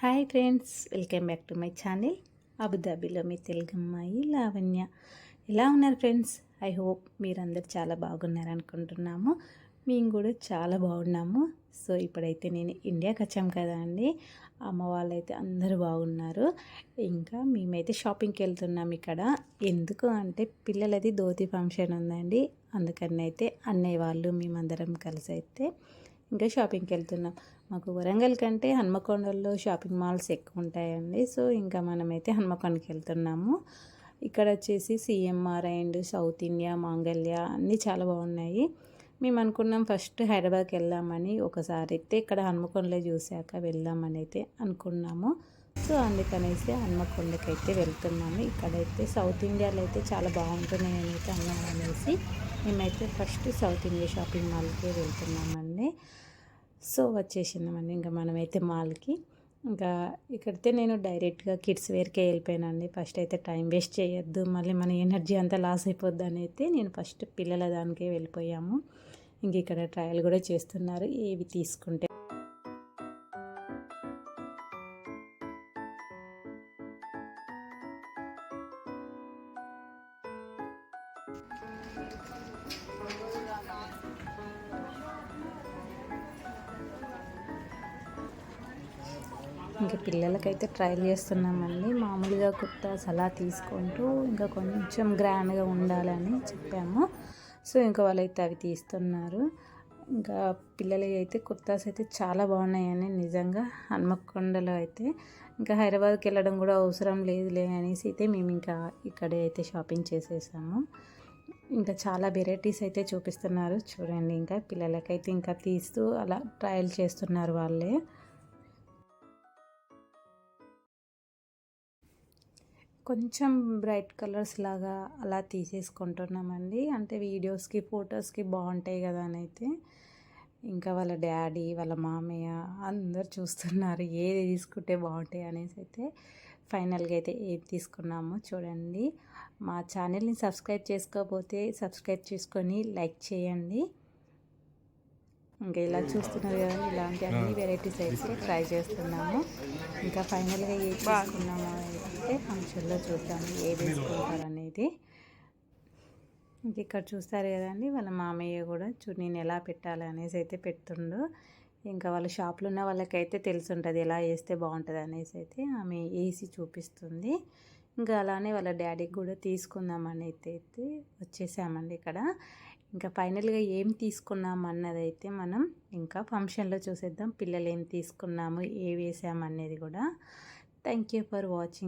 Hi friends welcome back to my channel. అబుదాబిలో మీ తెలుగు అమ్మాయి లావణ్య. ఎలా ఉన్నారు ఫ్రెండ్స్? ఐ హోప్ మీరందరు చాలా బాగున్నారు అనుకుంటున్నాము. మేము కూడా చాలా బాగున్నాము. సో ఇప్పుడైతే నేను ఇండియాకి వచ్చాం కదా అండి. అమ్మ వాళ్ళైతే అందరూ బాగున్నారు. ఇంకా మేమైతే షాపింగ్కి వెళ్తున్నాం ఇక్కడ. ఎందుకు అంటే పిల్లలది ధోతి ఫంక్షన్ ఉందండి. అందుకని అయితే అన్నయ్య వాళ్ళు మేమందరం కలిసి అయితే ఇంకా షాపింగ్కి వెళ్తున్నాం. మాకు వరంగల్ కంటే హన్మకొండలో షాపింగ్ మాల్స్ ఎక్కువ ఉంటాయండి. సో ఇంకా మనమైతే హన్మకొండకి వెళ్తున్నాము. ఇక్కడ వచ్చేసి సిఎంఆర్ అండ్ సౌత్ ఇండియా మాంగళ్య అన్నీ చాలా బాగున్నాయి. మేము అనుకున్నాం ఫస్ట్ హైదరాబాద్కి వెళ్దామని. ఒకసారి అయితే ఇక్కడ హన్మకొండలో చూశాక వెళ్దామని అయితే అనుకున్నాము. సో అందుకనేసి హన్మకొండకైతే వెళ్తున్నాము ఇక్కడైతే సౌత్ ఇండియాలో అయితే చాలా బాగుంటున్నాయి అయితే అన్నాను అనేసి మేమైతే ఫస్ట్ సౌత్ ఇండియా షాపింగ్ మాల్కే వెళ్తున్నామండి. సో వచ్చేసిందామండి ఇంకా మనమైతే మాల్కి. ఇంకా ఇక్కడైతే నేను డైరెక్ట్గా కిడ్స్ వేర్కే వెళ్ళిపోయానండి. ఫస్ట్ అయితే టైం వేస్ట్ చేయొద్దు మళ్ళీ మన ఎనర్జీ అంతా లాస్ అయిపోద్ది అని అయితే నేను ఫస్ట్ పిల్లల దానికే వెళ్ళిపోయాము. ఇంక ఇక్కడ ట్రయల్ కూడా చేస్తున్నారు. ఏవి తీసుకుంటే ఇంకా పిల్లలకైతే ట్రైల్ చేస్తున్నామండి. మామూలుగా కుర్తాస్ అలా తీసుకుంటూ ఇంకా కొంచెం గ్రాండ్గా ఉండాలని చెప్పాము. సో ఇంకా వాళ్ళైతే అవి తీస్తున్నారు. ఇంకా పిల్లలకి అయితే కుర్తాస్ అయితే చాలా బాగున్నాయని నిజంగా హన్మకొండలో అయితే. ఇంకా హైదరాబాద్కి వెళ్ళడం కూడా అవసరం లేదులే అనేసి అయితే మేము ఇంకా ఇక్కడే అయితే షాపింగ్ చేసేసాము. ఇంకా చాలా వెరైటీస్ అయితే చూపిస్తున్నారు. చూడండి ఇంకా పిల్లలకైతే ఇంకా తీస్తూ అలా ట్రయల్ చేస్తున్నారు వాళ్ళే. కొంచెం బ్రైట్ కలర్స్ లాగా అలా తీసేసుకుంటున్నామండి. అంటే వీడియోస్కి ఫొటోస్కి బాగుంటాయి కదా అని అయితే. ఇంకా వాళ్ళ డాడీ వాళ్ళ మామయ్య అందరు చూస్తున్నారు ఏది తీసుకుంటే బాగుంటాయి అనేసి అయితే ఫైనల్గా అయితే ఏది తీసుకున్నామో చూడండి. మా ఛానల్ని సబ్స్క్రైబ్ చేసుకోకపోతే సబ్స్క్రైబ్ చేసుకొని లైక్ చేయండి. ఇంకా ఇలా చూస్తున్నారు కదా ఇలాంటి అన్ని వెరైటీస్ అయితే ట్రై చేస్తున్నాము. ఇంకా ఫైనల్గా ఏ తీసుకున్నాము అయితే ఫంక్షన్లో చూద్దాము ఏ వేసుకుంటారు అనేది ఇంక ఇక్కడ చూస్తారు కదండి వాళ్ళ మామయ్య కూడా చూ నేను ఎలా పెట్టాలి అనేసి అయితే పెడుతుండు. ఇంకా వాళ్ళ షాప్లో ఉన్న వాళ్ళకైతే తెలుసుంటుంది ఎలా వేస్తే బాగుంటుంది అనేసి అయితే ఆమె వేసి చూపిస్తుంది. ఇంకా అలానే వాళ్ళ డాడీకి కూడా తీసుకుందామని అయితే అయితే వచ్చేసామండి ఇక్కడ. ఇంకా ఫైనల్గా ఏం తీసుకున్నాం అన్నదైతే మనం ఇంకా ఫంక్షన్లో చూసేద్దాం. పిల్లలు ఏం తీసుకున్నాము ఏ వేసాము అనేది కూడా. Thank you for watching.